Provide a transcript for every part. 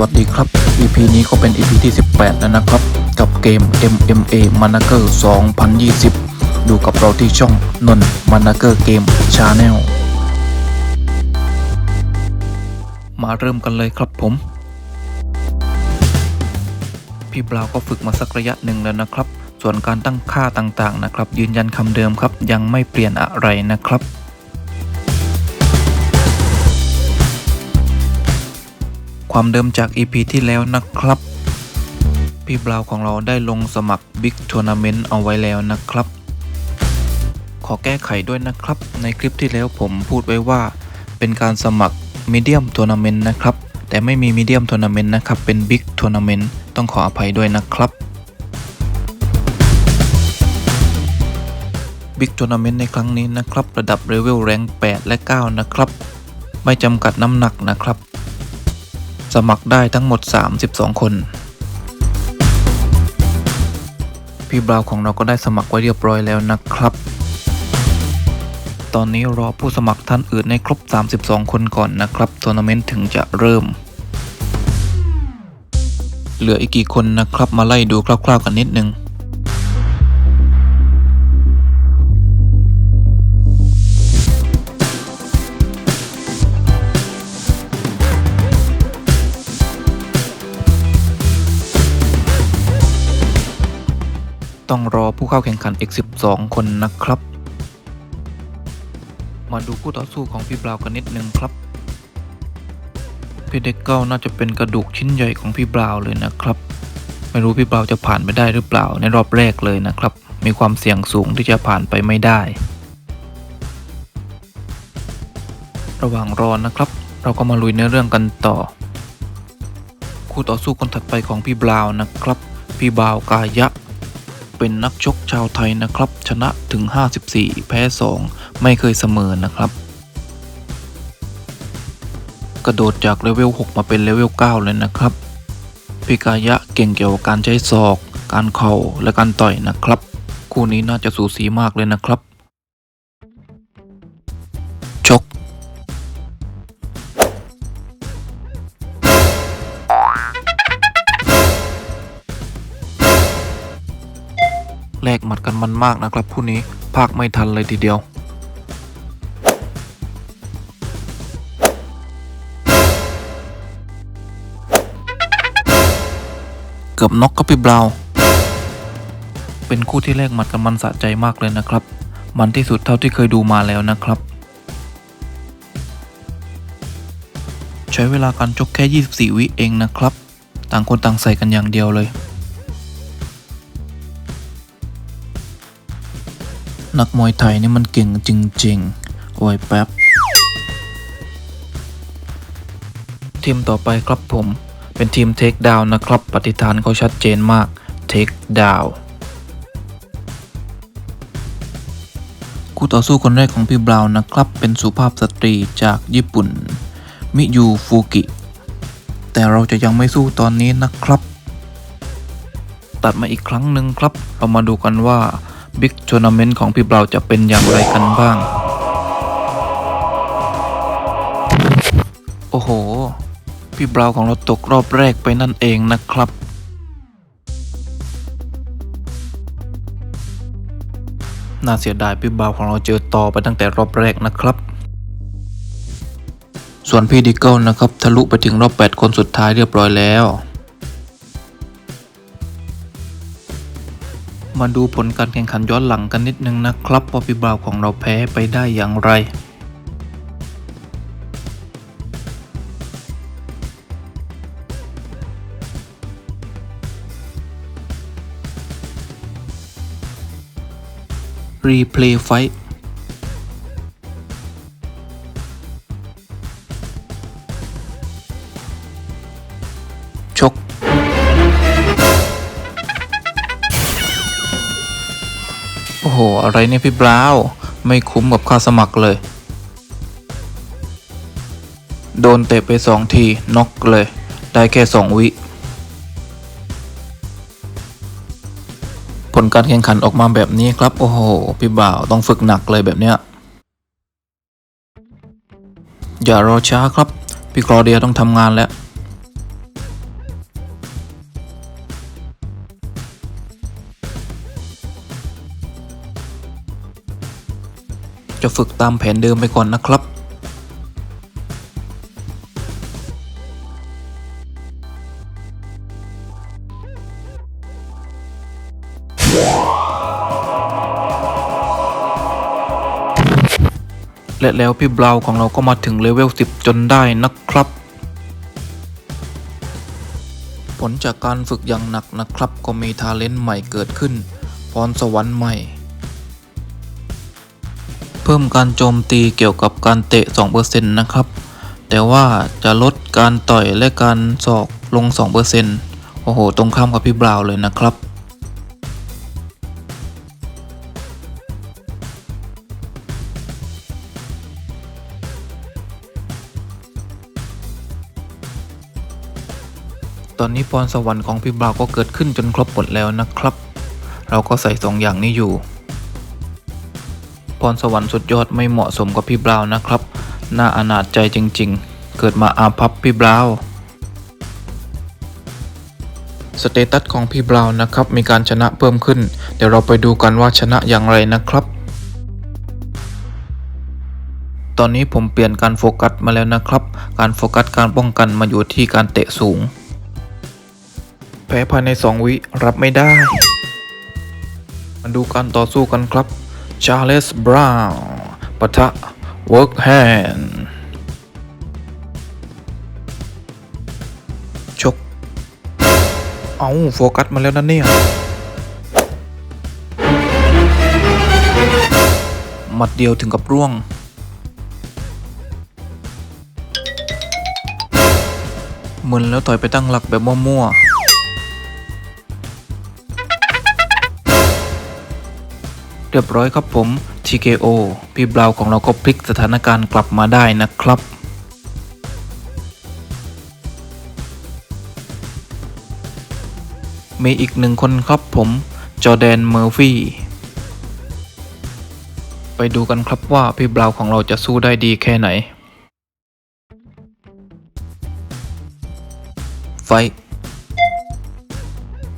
วัสดีครับ EP นี้ก็เป็น EP ที่ 18 แล้วนะครับ กับเกม MMA m a n a g e r 2020อยู่กับเราที่ช่องนน m a n a g e r Game Channel มาเริ่มกันเลยครับผม พี่บราวก็ฝึกมาสักระยะหนึ่งแล้วนะครับ ส่วนการตั้งค่าต่างๆนะครับ ยืนยันคำเดิมครับยังไม่เปลี่ยนอะไรนะครับ ความเดิมจาก EP ที่แล้วนะครับ พี่บราวของเราได้ลงสมัคร Big Tournament เอาไว้แล้วนะครับ ขอแก้ไขด้วยนะครับ ในคลิปที่แล้วผมพูดไว้ว่า เป็นการสมัคร Medium Tournament นะครับ แต่ไม่มี Medium Tournament นะครับ เป็น Big Tournament ต้องขออภัยด้วยนะครับ Big Tournament ในครั้งนี้นะครับ ระดับเลเวลแรง 8 และ 9 นะครับ ไม่จำกัดน้ำหนักนะครับ สมัครได้ทั้งหมด 32 คน พี่บราวของเราก็ได้สมัครไว้เรียบร้อยแล้วนะครับ ตอนนี้รอผู้สมัครท่านอื่นในครบ 32 คนก่อนนะครับทัวร์นาเมนต์ถึงจะเริ่ม เหลืออีกกี่คนนะครับมาไล่ดูคร่าวๆกันนิดนึง ต้องรอผู้เข้าแข่งขันอีก 12 คนนะครับ มาดูคู่ต่อสู้ของพี่บราวกันนิดนึงครับพี่เด็กเก้าน่าจะเป็นกระดูกชิ้นใหญ่ของพี่บราวเลยนะครับ ไม่รู้พี่บราวจะผ่านไปได้หรือเปล่าในรอบแรกเลยนะครับ มีความเสี่ยงสูงที่จะผ่านไปไม่ได้ ระหว่างรอนะครับ เราก็มาลุยในเรื่องกันต่อ คู่ต่อสู้คนถัดไปของพี่บราวนะครับ พี่บราวกายะ เป็นนักชกชาวไทยนะครับ ชนะถึง 54 แพ้ 2 ไม่เคยเสมอนะครับ กระโดดจากเลเวล 6 มาเป็นเลเวล 9 เลยนะครับ พิกายะเก่งเกี่ยวกับการใช้ศอก การเข่าและการต่อยนะครับ คู่นี้น่าจะสูสีมากเลยนะครับ แลกหมัดกันมันมากนะครับคู่นี้ภาคไม่ทันเลยทีเดียวเกือบน็อกก็พี่บราวเป็นคู่ที่แลกหมัดกันมันสะใจมากเลยนะครับ มันที่สุดเท่าที่เคยดูมาแล้วนะครับ ใช้เวลาการชกแค่ 24 วิเองนะครับ ต่างคนต่างใส่กันอย่างเดียวเลย นักมวยไทยนี่มันเก่งจริงๆ โอ้ยแป๊บ ทีมต่อไปครับผม เป็นทีมเทคดาวนะครับ ปฏิฐานเขาชัดเจนมากเทคดาวคู่ต่อสู้คนแรกของพี่บราวน์นะครับ เป็นสุภาพสตรีจากญี่ปุ่น มิยูฟูกิ แต่เราจะยังไม่สู้ตอนนี้นะครับ ตัดมาอีกครั้งหนึ่งครับ เรามาดูกันว่า บิ๊กทัวร์นาเมนต์ของพี่เบราจะเป็นอย่างไรกันบ้าง โอ้โห พี่เบราของเราตกรอบแรกไปนั่นเองนะครับ น่าเสียดายพี่เบราของเราเจอต่อไปตั้งแต่รอบแรกนะครับ ส่วนพี่ดิเกิลนะครับ ทะลุไปถึงรอบ 8 คนสุดท้ายเรียบร้อยแล้ว มาดูผลการแข่งขันย้อนหลังกันนิดนึงนะครับว่าพี่บราวน์ของเราแพ้ไปได้อย่างไรรีเพลย์ไฟ อะไรเนี่ยพี่บราวไม่คุ้มกับค่าสมัครเลย โดนเตะไปสองทีน็อกเลย ได้แค่สองวิ ผลการแข่งขันออกมาแบบนี้ครับ โอ้โห พี่บ่าวต้องฝึกหนักเลยแบบเนี้ย อย่ารอช้าครับ พี่คลอเดียต้องทำงานแล้ว จะฝึกตามแผนเดิมไปก่อนนะครับและแล้วพี่บราวน์ของเราก็มาถึงเลเวล 10 จนได้นะครับ ผลจากการฝึกอย่างหนักนะครับ ก็มีทาเลนต์ใหม่เกิดขึ้น พรสวรรค์ใหม่ เพิ่มการโจมตีเกี่ยวกับการเตะ 2%นะครับ แต่ว่าจะลดการต่อยและการศอกลง 2%โอ้โห ตรงข้ามกับพี่บราวเลยนะครับ ตอนนี้พรสวรรค์ของพี่บราวก็เกิดขึ้นจนครบหมดแล้วนะครับ เราก็ใส่สองอย่างนี้อยู่ พรสวรรค์สุดยอดไม่เหมาะสมกับพี่บราวนะครับ น่าอนาจใจจริงๆ เกิดมาอาพับพี่บราวน์สเตตัสของพี่บราวน์นะครับ มีการชนะเพิ่มขึ้น เดี๋ยวเราไปดูกันว่าชนะอย่างไรนะครับ ตอนนี้ผมเปลี่ยนการโฟกัสมาแล้วนะครับ การโฟกัสการป้องกันมาอยู่ที่การเตะสูง แพ้ภายใน 2 วิรับไม่ได้ มาดูการต่อสู้กันครับ ชาร์เลสบราวน์ปะทะเวิร์กแฮนชก เอาโฟกัสมาแล้วนะเนี่ย หมัดเดียวถึงกับร่วง มึนแล้วถอยไปตั้งหลักแบบมั่วๆ รียบร้อยครับผม TKO พี่บราวน์ของเราก็พลิกสถานการณ์กลับมาได้นะครับมีอีกหนึ่งคนครับผม จอแดนเมอร์ฟี่ ไปดูกันครับว่าพี่บราวน์ของเราจะสู้ได้ดีแค่ไหน ไฟ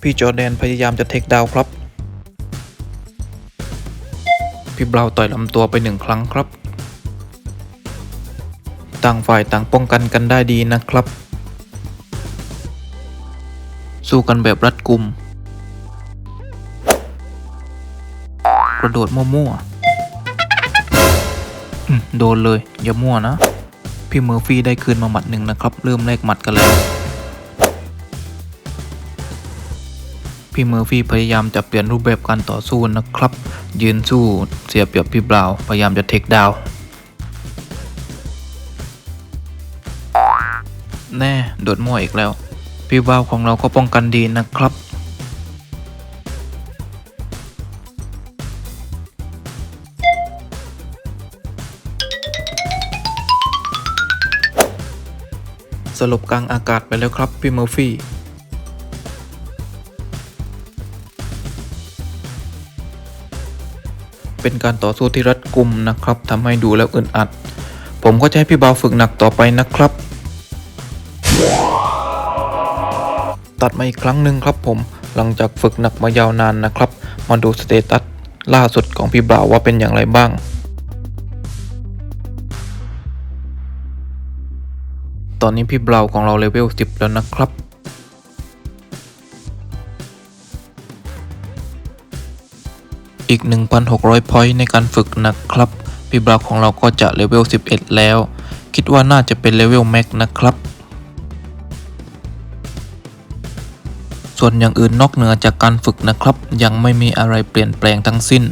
พี่จอแดนพยายามจะเทคดาวครับ พี่บราวน์ต่อยลำตัวไปหนึ่งครั้งครับ ต่างฝ่ายต่างป้องกันกันได้ดีนะครับ สู้กันแบบรัดกุม กระโดดมั่วๆโดนเลย อย่ามั่วนะ พี่เมอร์ฟี่ได้คืนมาหมัดหนึ่งนะครับ เริ่มแลกหมัดกันแล้ว พี่เมอร์ฟี่พยายามจะเปลี่ยนรูปแบบการต่อสู้นะครับ ยืนสู้เสียเปรียบพี่บราวพยายามจะเทคดาวแน่โดดมั่วอีกแล้ว พี่บราวของเราก็ป้องกันดีนะครับสลบกลางอากาศไปแล้วครับพี่เมอร์ฟี่ เป็นการต่อสู้ที่รัดกุมนะครับทำให้ดูแล้วอึดอัด ผมก็จะให้พี่บาวฝึกหนักต่อไปนะครับ ตัดมาอีกครั้งหนึ่งครับผมหลังจากฝึกหนักมายาวนานนะครับ มาดูสเตตัสล่าสุดของพี่บ่าวว่าเป็นอย่างไรบ้างตอนนี้พี่บราวของเราเลเวล 10 แล้วนะครับ อีก 1,600 พอยต์ในการฝึกนะครับพี่บราวของเราก็จะเลเวล 11 แล้ว คิดว่าน่าจะเป็นเลเวลแม็กนะครับ ส่วนอย่างอื่นนอกเหนือจากการฝึกนะครับ ยังไม่มีอะไรเปลี่ยนแปลงทั้งสิ้น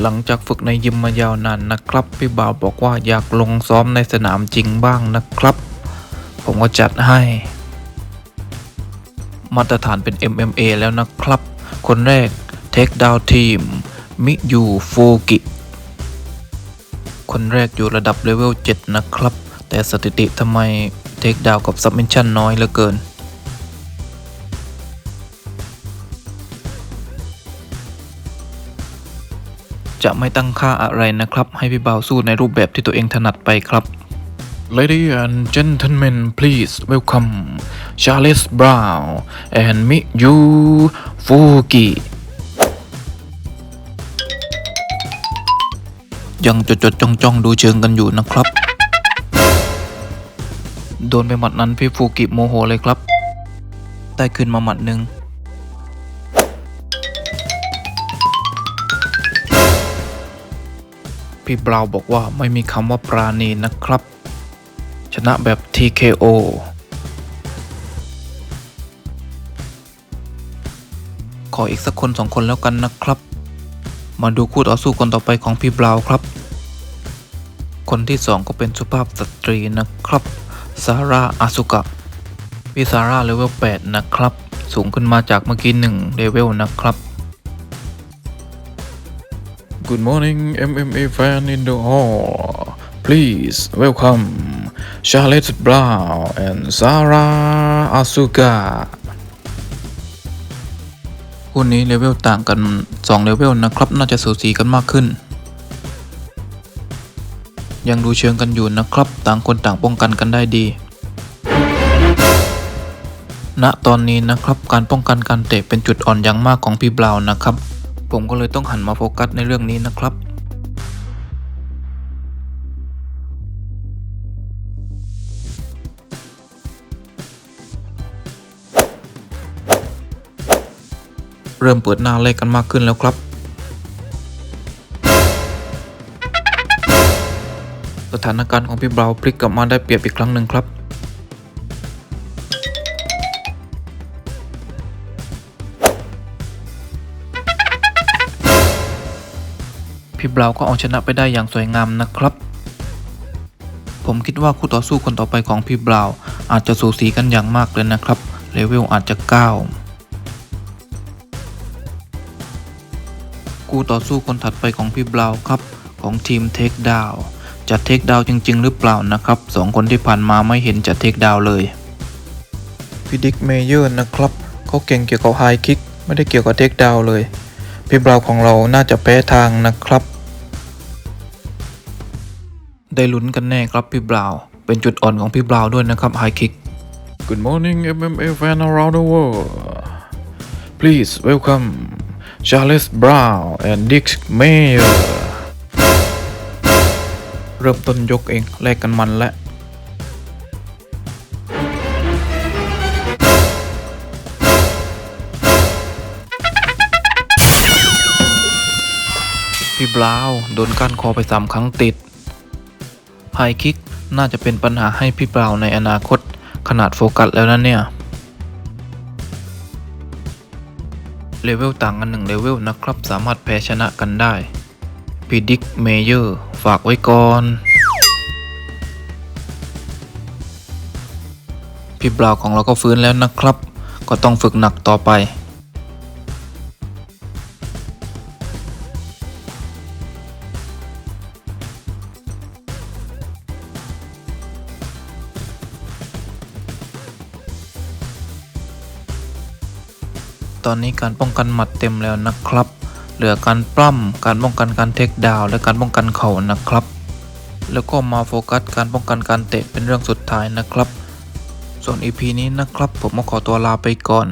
หลังจากฝึกในยิมมายาวนานนะครับ พี่บ่าวบอกว่าอยากลงซ้อมในสนามจริงบ้างนะครับ ผมก็จัดให้ มาตรฐานเป็น MMA แล้วนะครับ คนแรกเทคดาวทีมมิยูโฟกิคนแรกอยู่ระดับเลเวล 7 นะครับ แต่สถิติทำไมเทคดาวกับซับมิชชั่นน้อยเหลือเกิน จะไม่ตั้งค่าอะไรนะครับ ให้พี่บ่าวสู้ในรูปแบบที่ตัวเองถนัดไปครับ Ladies and gentlemen, please welcome Charles Brown and meet you Fuki. ยังจดจดจ้องจ้ดูเชิงกันอยู่นะครับ โดนไปหมัดนั้นพี่ฟูกิโมโหเลยครับไต่ขึ้นมาหมัดหนึ่งพี่บราวบอกว่าไม่มีคำว่าปราณีนะครับ นะแบบ TKO ขออีกสักคนสองคนแล้วกันนะครับ มาดูคู่ต่อสู้คนต่อไปของพี่บราวน์ครับ คนที่สองก็เป็นสุภาพสตรีนะครับ ซาร่าอาสุกะพี่ซาร่าเลเวล8นะครับ สูงขึ้นมาจากเมื่อกี้1เลเวลนะครับ Good morning MMA fan in the hall please welcome Charlotte Brown and Sarah Asuka คู่นี้เลเวลต่างกัน 2 เลเวลนะครับ น่าจะสูสีกันมากขึ้น ยังดูเชิงกันอยู่นะครับ ต่างคนต่างป้องกันกันได้ดีณตอนนี้นะครับการป้องกันการเตะเป็นจุดอ่อนอย่างมากของพี่บราวน์นะครับ ผมก็เลยต้องหันมาโฟกัสในเรื่องนี้นะครับ เริ่มเปิดหน้าแลกกันมากขึ้นแล้วครับ สถานการณ์ของพี่บราวน์พลิกกลับมาได้เปรียบอีกครั้งหนึ่งครับพี่บราวน์ก็เอาชนะไปได้อย่างสวยงามนะครับ ผมคิดว่าคู่ต่อสู้คนต่อไปของพี่บราวน์อาจจะสูสีกันอย่างมากเลยนะครับ เลเวลอาจจะ 9 คู่ต่อสู้คนถัดไปของพี่บราวน์ครับ ของทีมเทคดาวจะเทคดาวจริง ๆ หรือเปล่านะครับสองคนที่ผ่านมาไม่เห็นจะเทคดาวเลยพี่ดิกเมเยอร์นะครับเขาเก่งเกี่ยวกับไฮคิกไม่ได้เกี่ยวกับเทคดาวเลย พี่บราวน์ของเราน่าจะแพ้ทางนะครับ ได้ลุ้นกันแน่ครับพี่บราวน์เป็นจุดอ่อนของพี่บราวน์ด้วยนะครับไฮคิก Good morning MMA fan around the world Please welcome Charles Brown and Dick Mayer เริ่มต้นยกเองแลกกันมันแล้วพี่บราวน์โดนก้านคอไปสามครั้งติดไฮคิกน่าจะเป็นปัญหาให้พี่บราวน์ในอนาคตขนาดโฟกัสแล้วนะเนี่ย เลเวลต่างกันหนึ่งเลเวลนะครับ สามารถแพ้ชนะกันได้พีดิกเมเยอร์ฝากไว้ก่อนพี่บราวของเราก็ฟื้นแล้วนะครับ ก็ต้องฝึกหนักต่อไป ตอนนี้การป้องกันหมัดเต็มแล้วนะครับ เหลือการปล้ำการป้องกันการเทคดาวและการป้องกันเข่านะครับ แล้วก็มาโฟกัสการป้องกันการเตะเป็นเรื่องสุดท้ายนะครับ ส่วน EP นี้นะครับ ผมก็ขอตัวลาไปก่อน